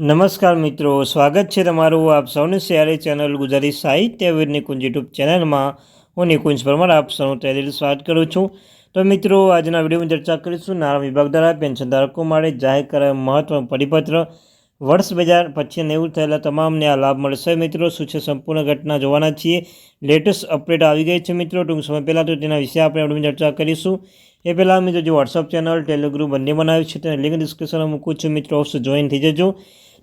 નમસ્કાર મિત્રો, સ્વાગત છે તમારું આપ સૌની શેરી ચેનલ ગુજરાતી સાહિત્ય વીરની કુંજ યુટ્યુબ ચેનલમાં. હું નિકુંજ પરમાર, આપ સૌનું તહેદીલ સ્વાગત કરું છું. તો મિત્રો, આજના વિડીયોમાં ચર્ચા કરીશું નાણાં વિભાગ દ્વારા પેન્શન ધારકો માટે જાહેર કરાયેલ મહત્વનું પરિપત્ર. વર્ષ બે હજાર પચીસ નેવું થયેલા તમામને આ લાભ મળશે મિત્રો. શું છે સંપૂર્ણ ઘટના જોવાના છીએ? લેટેસ્ટ અપડેટ આવી ગઈ છે મિત્રો. ટૂંક સમય પહેલાં તો તેના વિશે આપણે વિડીયોમાં ચર્ચા કરીશું. એ પહેલાં મિત્રો, જે વોટ્સઅપ ચેનલ ટેલિગ્રુપ બંને બનાવ્યું છે, તેને લિંક ડિસ્ક્રિપ્શનમાં મૂકું છું. મિત્રો, અવશ્ય જોઈન થઈ જજો.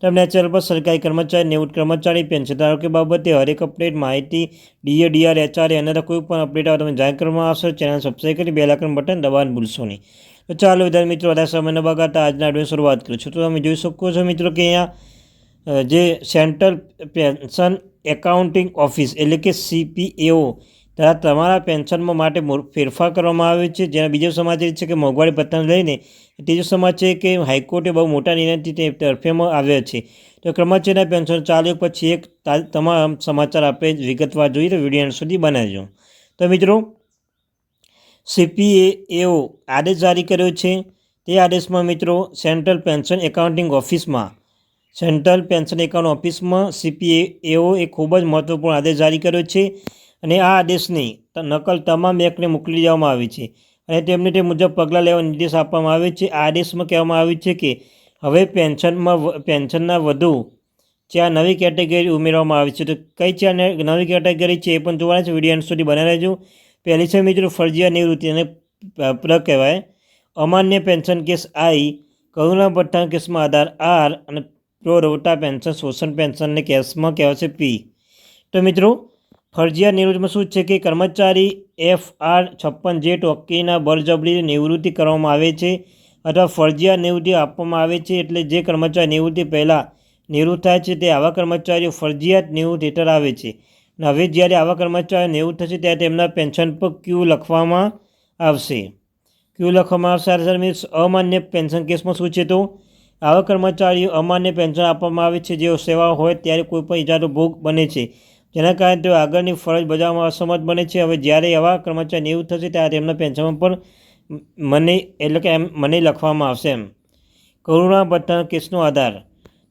તમને આ ચેનલ પર સરકારી કર્મચારી નિવૃત્ત કર્મચારી, પેન્શન ધારકો બાબતે હરેક અપડેટ માહિતી ડીએ ડીઆર એચઆર અને કોઈ પણ અપડેટ આવે તમે જાણ કરવામાં આવશે. ચેનલ સબસ્ક્રાઈબ કરી બે બટન દબાવવાનું ભૂલશો નહીં. તો ચાલો વિદ્યાર્થી મિત્રો, વધારે સમય ન બગાડતા આજના વીડિયો શરૂઆત કરું છું તો તમે જોઈ શકો છો મિત્રો કે અહીંયા જે સેન્ટ્રલ પેન્શન એકાઉન્ટિંગ ઓફિસ એટલે કે સીપીએઓ દ્વારા તમારા પેન્શનમાં માટે ફેરફાર કરવામાં આવે છે. જેના બીજો સમાચાર છે કે મોંઘવારી ભથ્થાને લઈને ત્રીજો સમાચાર છે કે હાઈકોર્ટે બહુ મોટા નિર્ણયથી તે તરફેમાં આવ્યા છે. તો કર્મચારીના પેન્શન ચાલુ પછી એક તમામ સમાચાર આપણે વિગતવાર જોઈએ તો વીડિયો સુધી બનાવજો. તો મિત્રો સીપીએઓ આદેશ જારી કર્યો છે. તે આદેશમાં મિત્રો, સેન્ટ્રલ પેન્શન એકાઉન્ટિંગ ઓફિસમાં, સેન્ટ્રલ પેન્શન એકાઉન્ટ ઓફિસમાં સીપીએઓ એ ખૂબ જ મહત્વપૂર્ણ આદેશ જારી કર્યો છે. અને આ આદેશની નકલ તમામ બેંકને મોકલી દેવામાં આવી છે. અને તેમને તે મુજબ પગલાં લેવા નિર્દેશ આપવામાં આવે છે. આ આદેશમાં કહેવામાં આવ્યું છે કે હવે પેન્શનમાં પેન્શનના વધુ ચાર નવી કેટેગરી ઉમેરવામાં આવી છે. તો કઈ ચાર નવી કેટેગરી છે એ પણ જોવાના છે. વીડિયો એન્ડ સુધી બનાવી રહેજો. પહેલી છે મિત્રો ફરજિયાત નિવૃત્તિ અને પ્ર કહેવાય. અમાન્ય પેન્શન કેસ આઈ, કરુણા ભઠ્ઠા કેસમાં આધાર આર અને પ્રો, રોટા પેન્શન, શોષણ પેન્શનને કેસમાં કહેવાશે પી. તો મિત્રો ફરજિયાત નિવૃત્તિમાં શું છે કે કર્મચારી એફ આર છપ્પન જે ટોકીના બળજબરી નિવૃત્તિ કરવામાં આવે છે અથવા ફરજિયાત નિવૃત્તિ આપવામાં આવે છે એટલે જે કર્મચારી નિવૃત્તિ પહેલાં નિવૃત્ત થાય છે તે આવા કર્મચારીઓ ફરજિયાત નિવૃત્ત હેઠળ આવે છે. અને હવે જ્યારે આવા કર્મચારીઓ નિવૃત્ત થશે ત્યારે તેમના પેન્શન પર ક્યુ લખવામાં આવશે. ક્યુ લખવામાં આવશે? સર મીન્સ અમાન્ય પેન્શન કેસમાં શું છે તો? આવા કર્મચારીઓ અમાન્ય પેન્શન આપવામાં આવે છે, જેઓ સેવા હોય ત્યારે કોઈ પણ ઇજાનો ભોગ બને છે. જેના કારણે તેઓ આગળની ફરજ બજાવવામાં અસમર્થ બને છે. હવે જ્યારે આવા કર્મચારી નિવૃત્ત થશે ત્યારે તેમના પેન્શનમાં પણ મને એટલે કે એમ મને લખવામાં આવશે એમ. કરુણા ભથ્થા કેસનો આધાર.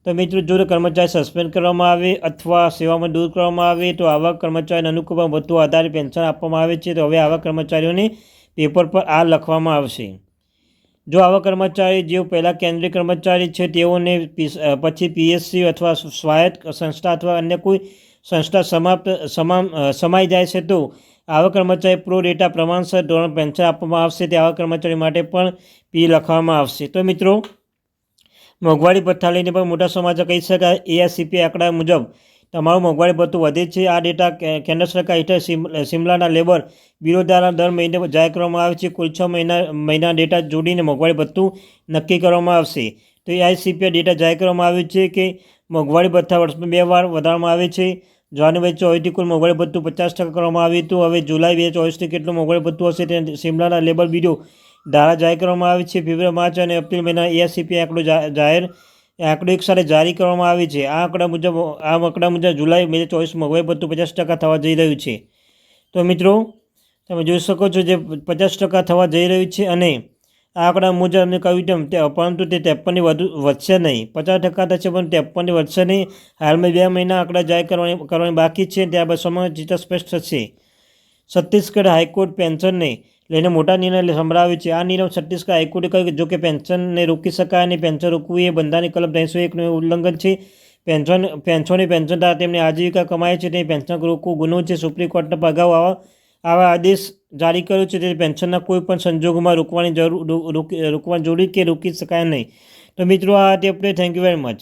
તો મિત્રો, જો કર્મચારી સસ્પેન્ડ કરવામાં આવે અથવા સેવામાં દૂર કરવામાં આવે, તો આવા કર્મચારીને અનુકૂળમાં વધુ આધારે પેન્શન આપવામાં આવે છે. તો હવે આવા કર્મચારીઓને પેપર પર આ લખવામાં આવશે. જો આવા કર્મચારી, જેઓ પહેલાં કેન્દ્રીય કર્મચારી છે, તેઓને પછી પીએસસી અથવા સ્વાયત્ત સંસ્થા અથવા અન્ય કોઈ સંસ્થા સમાપ્ત, સમામ સમાઈ જાય છે તો આવા કર્મચારી પ્રો ડેટા પ્રમાણસર ધોરણ પેન્શન આપવામાં આવશે. તે આવા કર્મચારી માટે પણ પી લખવામાં આવશે. તો મિત્રો, મોંઘવારી ભથ્થા લઈને પણ મોટા સમાચાર કહી શકાય, એઆઈસીપી આંકડા મુજબ તમારું મોંઘવારી ભથ્થું વધે છે. આ ડેટા કેન્દ્ર સરકાર હેઠળ સિમલાના લેબર બ્યુરો દ્વારા દર મહિને જાહેર કરવામાં આવે છે. કુલ છ મહિના મહિના ડેટા જોડીને મોંઘવારી ભથ્થું નક્કી કરવામાં આવશે. તો એઆઈસીપી ડેટા જાહેર કરવામાં આવ્યું છે કે મોંઘવારી ભથ્થા વર્ષમાં બે વાર વધારવામાં આવે છે. જાન્યુઆરી ચોવીસથી કુલ મોંઘવારી ભથ્થું પચાસ ટકા કરવામાં આવ્યું હતું. હવે જુલાઈ બે ચોવીસથી કેટલું મોંઘવારી ભથ્થું હશે તે સિમલાના લેબર બીડો ધારા જાહેર કરવામાં આવી છે. ફેબ્રુઆરી, માર્ચ અને એપ્રિલ મહિના એએસસીપી આંકડો જાહેર આંકડો એક સાથે જારી કરવામાં આવી છે. આ આંકડા મુજબ, આ આંકડા મુજબ જુલાઈ બે ચોવીસ મોંઘવારી ભથ્થું પચાસ ટકા થવા જઈ રહ્યું છે. તો મિત્રો, તમે જોઈ શકો છો જે પચાસ ટકા થવા જઈ રહ્યું છે અને આંકડા મુજબ અમે કહ્યું તેમ પરંતુ તે ત્રેપનની વધુ વધશે નહીં. પચાસ ટકા થશે, પણ ત્રેપનની વધશે નહીં. હાલમાં બે મહિના આંકડા જાહેર કરવાની કરવાની બાકી છે, ત્યારબાદ સમય ચિત્ર સ્પષ્ટ થશે. છત્તીસગઢ હાઈકોર્ટ પેન્શનને લઈને મોટા નિર્ણય સંભળાવે છે. આ નિર્ણય છત્તીસગઢ હાઈકોર્ટે કહ્યું કે જો કે પેન્શનને રોકી શકાય અને પેન્શન રોકવું એ બંધારણની કલમ ત્રણસો એકનું ઉલ્લંઘન છે. પેન્શન, પેન્શનની પેન્શન દ્વારા તેમની આજીવિકા કમાય છે તે પેન્શન રોકવું ગુનો છે. સુપ્રીમ કોર્ટના અગાઉ આવા આવા આદેશ જારી કર્યું છે તે પેન્શનના કોઈ પણ સંજોગોમાં રોકવાની જરૂર રોકવાની જરૂરી કે રોકી શકાય નહીં. તો મિત્રો, આ tape thank you very much